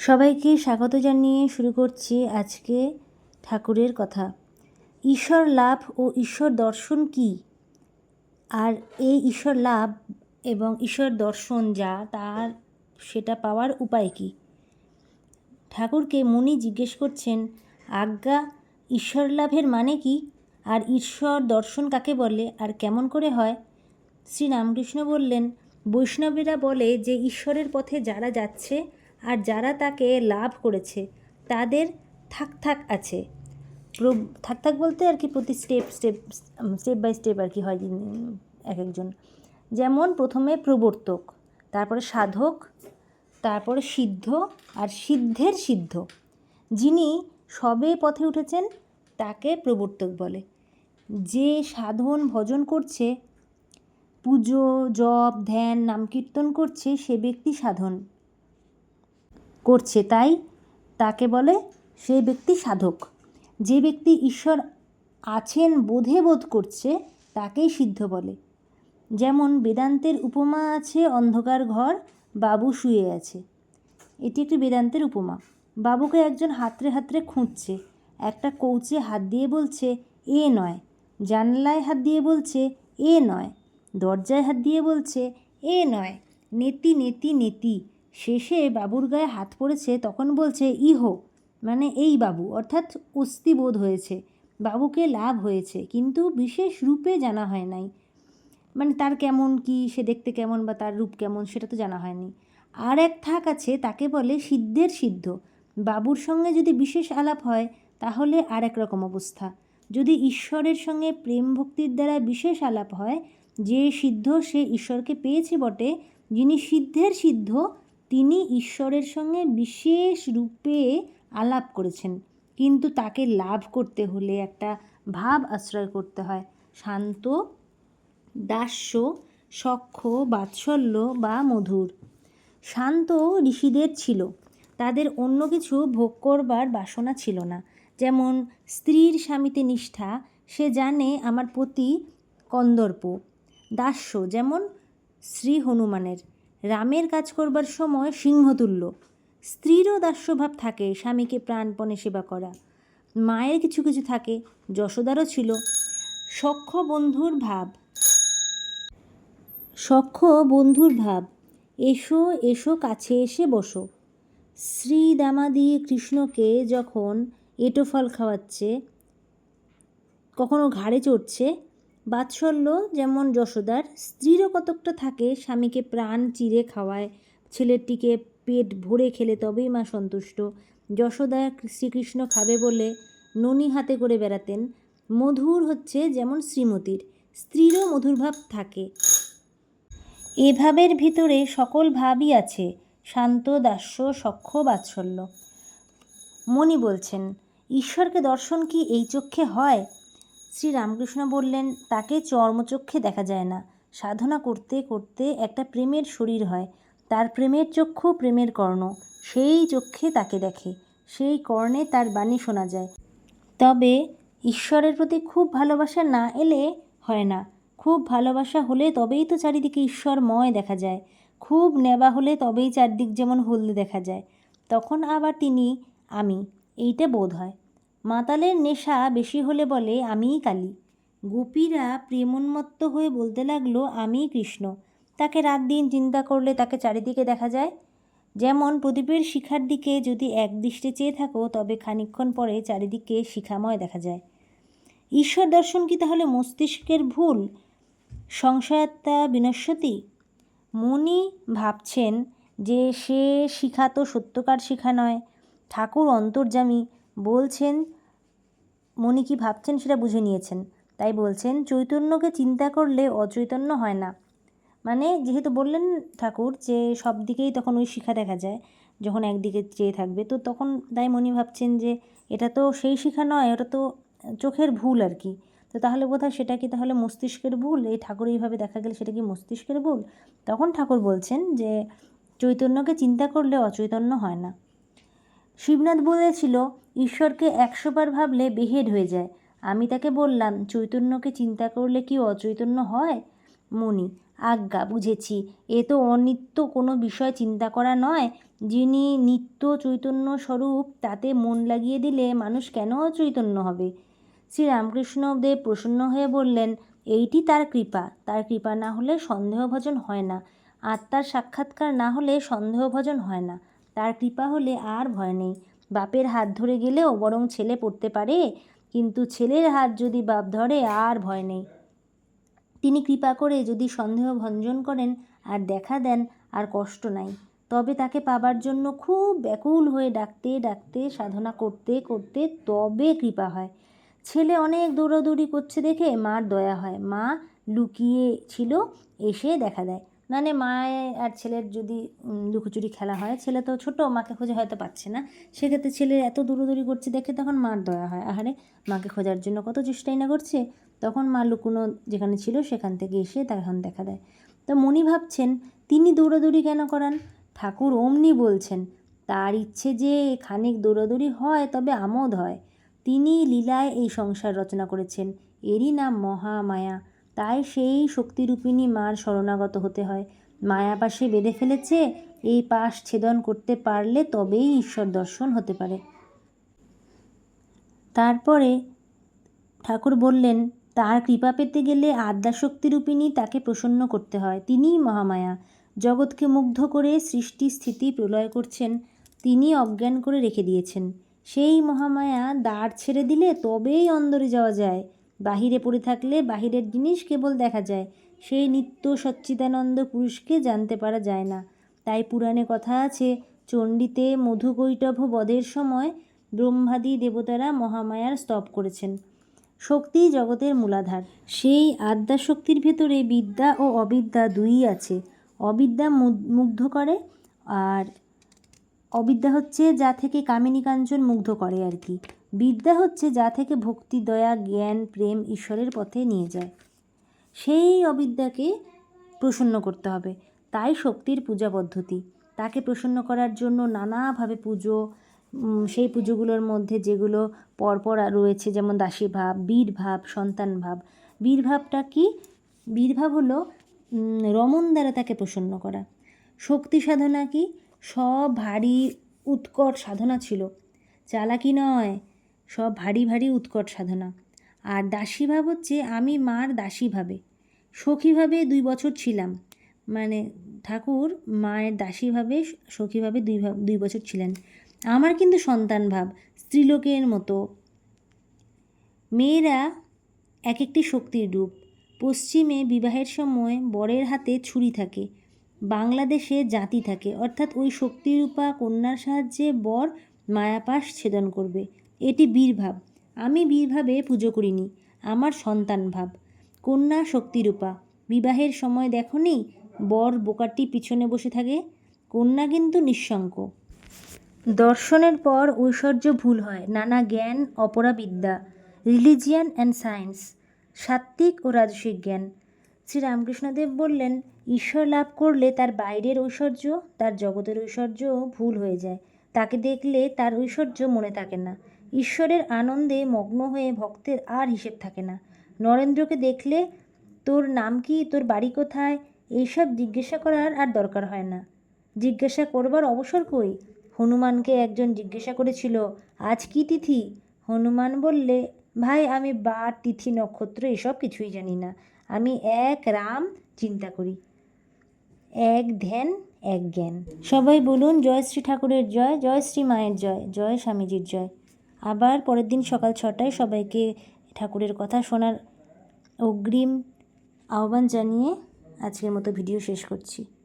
সবাইকে স্বাগত জানিয়ে শুরু করছি আজকে ঠাকুরের কথা। ঈশ্বর লাভ ও ঈশ্বর দর্শন কি? আর এই ঈশ্বর লাভ এবং ঈশ্বর দর্শন যা, তার সেটা পাওয়ার উপায় কি? ঠাকুরকে মুনি জিজ্ঞেস করছেন, আজ্ঞা, ঈশ্বর লাভের মানে কি? আর ঈশ্বর দর্শন কাকে বলে? আর কেমন করে হয়? শ্রী রামকৃষ্ণ বললেন, বৈষ্ণবেরা বলে যে ঈশ্বরের পথে যারা যাচ্ছে আর যারা তাকে লাভ করেছে, তাদের থাক থাক আছে। থাক থাক বলতে আর কি প্রতি step step step by step আর কি হয় এক একজন। যেমন প্রথমে প্রবর্তক, তারপরে সাধক, তারপরে সিদ্ধ আর সিদ্ধের সিদ্ধ। যিনি সবে পথে উঠেছেন, তাকে প্রবর্তক বলে। যে সাধন, ভজন করছে, পুজো, জপ, ধ্যান, নাম কীর্তন করছে, সে ব্যক্তি সাধন। করছে, তাই তাকে বলে সে ব্যক্তি সাধক। যে ব্যক্তি ঈশ্বর আছেন বোধে বোধ করছে, তাকেই সিদ্ধ বলে। যেমন বেদান্তের উপমা আছে, অন্ধকার ঘর, বাবু শুয়ে আছে। এটি একটি বেদান্তের উপমা। বাবুকে একজন হাতড়ে হাতরে খুঁজছে। একটা কৌচে হাত দিয়ে বলছে, এ নয়। জানলায় হাত দিয়ে বলছে, এ নয়। দরজায় হাত দিয়ে বলছে, এ নয়। নেতি নেতি নেতি। শেষে বাবুর গায়ে হাত পড়েছে, তখন বলছে, ইহো মানে এই বাবু। অর্থাৎ অস্থিবোধ হয়েছে। বাবুকে লাভ হয়েছে, কিন্তু বিশেষ রূপে জানা হয় নাই। মানে তার কেমন কি, সে দেখতে কেমন বা তার রূপ কেমন, সেটা তো জানা হয়নি। আর এক থাক আছে, তাকে বলে সিদ্ধের সিদ্ধ। বাবুর সঙ্গে যদি বিশেষ আলাপ হয়, তাহলে আর এক রকম অবস্থা। যদি ঈশ্বরের সঙ্গে প্রেম ভক্তির দ্বারা বিশেষ আলাপ হয়, যে সিদ্ধ সে ঈশ্বরকে পেয়েছে বটে, যিনি সিদ্ধের সিদ্ধ তিনি ঈশ্বরের সঙ্গে বিশেষ রূপে আলাপ করেছেন। কিন্তু তাকে লাভ করতে হলে একটা ভাব আশ্রয় করতে হয়। শান্ত, দাস্য সখ্য বাৎসল্য বা মধুর। শান্ত ঋষিদের ছিল। তাদের অন্য কিছু ভোগ করবার বাসনা ছিল না। যেমন স্ত্রীর স্বামীতে নিষ্ঠা, সে জানে আমার প্রতি কন্দর্প। দাস্য, যেমন শ্রী হনুমানের রামের কাজ করবার সময় সিংহতুল্য স্ত্রীরও দাস্যভাব থাকে স্বামীকে প্রাণপণে সেবা করা। মায়ের কিছু কিছু থাকে, যশোদারও ছিল। সখ্য বন্ধুর ভাব। সখ্য বন্ধুর ভাব। এসো এসো, কাছে এসে বসো। শ্রী দামাদি কৃষ্ণকে যখন এঁটো ফল খাওয়াচ্ছে, কখনো ঘাড়ে চড়ছে বাৎসল্য যেমন যশোদার, স্ত্রীরও কতকটা থাকে স্বামীকে প্রাণ চিরে খাওয়ায়। ছেলেটিকে পেট ভরে খেলে তবেই মা সন্তুষ্ট। যশোদা শ্রীকৃষ্ণ খাবে বলে ননি হাতে করে বেড়াতেন। মধুর হচ্ছে যেমন শ্রীমতীর, স্ত্রীরও মধুর ভাব থাকে। এ ভাবের ভিতরে সকল ভাবই আছে, শান্ত, দাস্য, সখ্য, বাৎসল্য। মণি বলছেন, ঈশ্বরকে দর্শন কি এই চক্ষে হয়? শ্রী রামকৃষ্ণ বললেন, তাকে চর্মচক্ষে দেখা যায় না। সাধনা করতে করতে একটা প্রেমের শরীর হয়। তার প্রেমের চক্ষু প্রেমের কর্ণ। সেই চক্ষে তাকে দেখে। সেই কর্ণে তার বাণী শোনা যায়। তবে ঈশ্বরের প্রতি খুব ভালোবাসা না এলে হয় না। খুব ভালোবাসা হলে তবেই তো চারিদিকে ঈশ্বরময় দেখা যায়। খুব নেবা হলে তবেই চারদিক যেমন হলদে দেখা যায়। তখন আবার তিনি, আমি, এইটা বোধ হয়। মাতালের নেশা বেশি হলে বলে, আমিই কালী। গোপীরা প্রেমোন্মত্ত হয়ে বলতে লাগল, আমিই কৃষ্ণ। তাকে রাত দিন চিন্তা করলে তাকে চারিদিকে দেখা যায়? যেমন প্রদীপের শিখার দিকে যদি এক দৃষ্টে চেয়ে থাকো, তবে খানিকক্ষণ পরে চারিদিকে শিখাময় দেখা যায়। ঈশ্বর দর্শন কি তাহলে মস্তিষ্কের ভুল? সংশয়াত্মা বিনশ্বতী? মনি ভাবছেন যে সে শিখা তো সত্যকার শিখা নয়। ঠাকুর অন্তর্যামী বলছেন মনি কি ভাবছেন সেটা বুঝে নিয়েছেন। তাই বলছেন, চৈতন্যকে চিন্তা করলে অচৈতন্য হয় না। মানে যেহেতু বললেন ঠাকুর যে সব দিকেই তখন ওই শিখা দেখা যায়, যখন একদিকে চেয়ে থাকবে, তো তখন তাই মনি ভাবছেন যে এটা তো সেই শিখা নয়, ওটা তো চোখের ভুল আর কি। তো তাহলে বোধহয় সেটা কি তাহলে মস্তিষ্কের ভুল? এই ঠাকুর এইভাবে দেখা গেলে সেটা কি মস্তিষ্কের ভুল? তখন ঠাকুর বলছেন যে চৈতন্যকে চিন্তা করলে অচৈতন্য হয় না। শিবনাথ বলেছিল, ঈশ্বরকে একশোবার ভাবলে বেহেড হয়ে যায়। আমি তাকে বললাম, চৈতন্যকে চিন্তা করলে কি অচৈতন্য হয়? মনি, আজ্ঞা, বুঝেছি। এ তো অনিত্য কোনো বিষয় চিন্তা করা নয়। যিনি নিত্য চৈতন্য স্বরূপ তাতে মন লাগিয়ে দিলে মানুষ কেন অচৈতন্য হবে? শ্রীরামকৃষ্ণদেব প্রসন্ন হয়ে বললেন, এইটি তার কৃপা। তার কৃপা না হলে সন্দেহভজন হয় না। আত্মার সাক্ষাৎকার না হলে সন্দেহভজন হয় না। তার কৃপা হলে আর ভয় নেই। বাপের হাত ধরে গেলেও বরং ছেলে পড়তে পারে, কিন্তু ছেলের হাত যদি বাপ ধরে, আর ভয় নেই। তিনি কৃপা করে যদি সন্দেহ ভঞ্জন করেন, আর দেখা দেন, আর কষ্ট নাই। তবে তাকে পাবার জন্য খুব ব্যাকুল হয়ে ডাকতে ডাকতে, সাধনা করতে করতে তবে কৃপা হয়। ছেলে অনেক দৌড়াদৌড়ি করছে দেখে মার দয়া হয়। মা লুকিয়ে ছিল এসে দেখা দেয়। মানে মায়ের আর ছেলের যদি লুকোচুরি খেলা হয়, ছেলে তো ছোটো, মাকে খুঁজে হয়তো পাচ্ছে না। সেক্ষেত্রে ছেলে এত দৌড়াদৌড়ি করছে দেখে তখন মার দয়া হয়। আহারে, মাকে খোঁজার জন্য কত চেষ্টাই না করছে। তখন মা লুকুনো যেখানে ছিল, সেখান থেকে এসে তখন দেখা দেয়। তো মণি ভাবছেন, তিনি দৌড়াদৌড়ি কেন করান? ঠাকুর অমনি বলছেন, তার ইচ্ছে যে খানিক দৌড়াদৌড়ি হয়, তবে আমোদ হয়। তিনি লীলায় এই সংসার রচনা করেছেন। এরই নাম মহামায়া। তাই সেই শক্তিরূপিণী মার শরণাগত হতে হয়। মায়া পাশে বেঁধে ফেলেছে, এই পাশ ছেদন করতে পারলে তবেই ঈশ্বর দর্শন হতে পারে। তারপরে ঠাকুর বললেন, তার কৃপা পেতে গেলে আদ্যাশক্তিরূপিণী তাকে প্রসন্ন করতে হয়। তিনিই মহামায়া। জগৎকে মুগ্ধ করে সৃষ্টি স্থিতি প্রলয় করছেন। তিনি অজ্ঞান করে রেখে দিয়েছেন। সেই মহামায়া দ্বার ছেড়ে দিলে তবেই অন্দরে যাওয়া যায়। বাহিরে পড়ে থাকলে বাহিরের জিনিস কেবল দেখা যায়। সেই নিত্য সচ্চিদানন্দ পুরুষকে জানতে পারা যায় না। তাই পুরাণে কথা আছে, চণ্ডীতে মধুকৈটভ বধের সময় ব্রহ্মাদি দেবতারা মহামায়ার স্তব করেছেন। শক্তি জগতের মূলাধার। সেই আদ্যাশক্তির ভেতরে বিদ্যা ও অবিদ্যা দুইই আছে। অবিদ্যা মুগ্ধ করে আর অবিদ্যা হচ্ছে যা থেকে কামিনী কাঞ্চন মুগ্ধ করে আর কি। বিদ্যা হচ্ছে যা থেকে ভক্তি, দয়া, জ্ঞান, প্রেম ঈশ্বরের পথে নিয়ে যায়। সেই অবিদ্যাকে প্রসন্ন করতে হবে। তাই শক্তির পূজা পদ্ধতি। তাকে প্রসন্ন করার জন্য নানাভাবে পুজো সেই পুজোগুলোর মধ্যে যেগুলো পরপর রয়েছে, যেমন দাসী ভাব বীর ভাব সন্তান ভাব বীর ভাবটা কি? বীর ভাব হলো রমণ দ্বারা তাকে প্রসন্ন করা। শক্তি সাধনা কি? সব ভারী, উৎকট সাধনা ছিল। চালাকি নয় সব ভারী ভারী উৎকট সাধনা। আর দাসীভাব হচ্ছে আমি মার দাসীভাবে সখীভাবে দুই বছর ছিলাম। মানে ঠাকুর মায়ের দাসীভাবে সখীভাবে দুই দুই বছর ছিলেন। আমার কিন্তু সন্তান ভাব, স্ত্রীলোকের মতো। মেয়েরা এক একটি শক্তির রূপ। পশ্চিমে বিবাহের সময় বরের হাতে ছুরি থাকে। বাংলাদেশে জাতি থাকে। অর্থাৎ ওই শক্তিরূপা কন্যার সাহায্যে বর মায়াপাশ ছেদন করবে। এটি বীরভাব আমি বীরভাবে পুজো করিনি, আমার সন্তান ভাব। কন্যা শক্তিরূপা, বিবাহের সময় দেখো নি, বর বোকাটি পিছনে বসে থাকে। কন্যা কিন্তু নিঃশঙ্ক। দর্শনের পর ঐশ্বর্য ভুল হয়, নানা জ্ঞান, অপরাবিদ্যা, রিলিজিয়ান অ্যান্ড সায়েন্স, সাত্ত্বিক ও রাজসিক জ্ঞান। শ্রীরামকৃষ্ণদেব বললেন, ঈশ্বর লাভ করলে তার বাইরের ঐশ্বর্য, তার জগতের ঐশ্বর্য ভুল হয়ে যায়। তাকে দেখলে তার ঐশ্বর্য মনে থাকে না। ঈশ্বরের আনন্দে মগ্ন হয়ে ভক্তের আর হিসেব থাকে না। নরেন্দ্রকে দেখলে, তোর নাম কি? তোর বাড়ি কোথায়? এইসব জিজ্ঞাসা করার আর দরকার হয় না। জিজ্ঞাসা করবার অবসর কই? হনুমানকে একজন জিজ্ঞাসা করেছিল, আজ কি তিথি? হনুমান বললে, ভাই, আমি বার তিথি, নক্ষত্র এসব কিছুই জানি না। আমি এক রাম, চিন্তা করি। এক ধ্যান, এক জ্ঞান। সবাই বলুন, জয় শ্রী ঠাকুরের জয় জয় শ্রী মায়ের জয় জয় স্বামীজির জয়। আবার পরের দিন সকাল ছটায় সবাইকে ঠাকুরের কথা শোনার অগ্রিম আহ্বান জানিয়ে আজকের মতো ভিডিও শেষ করছি।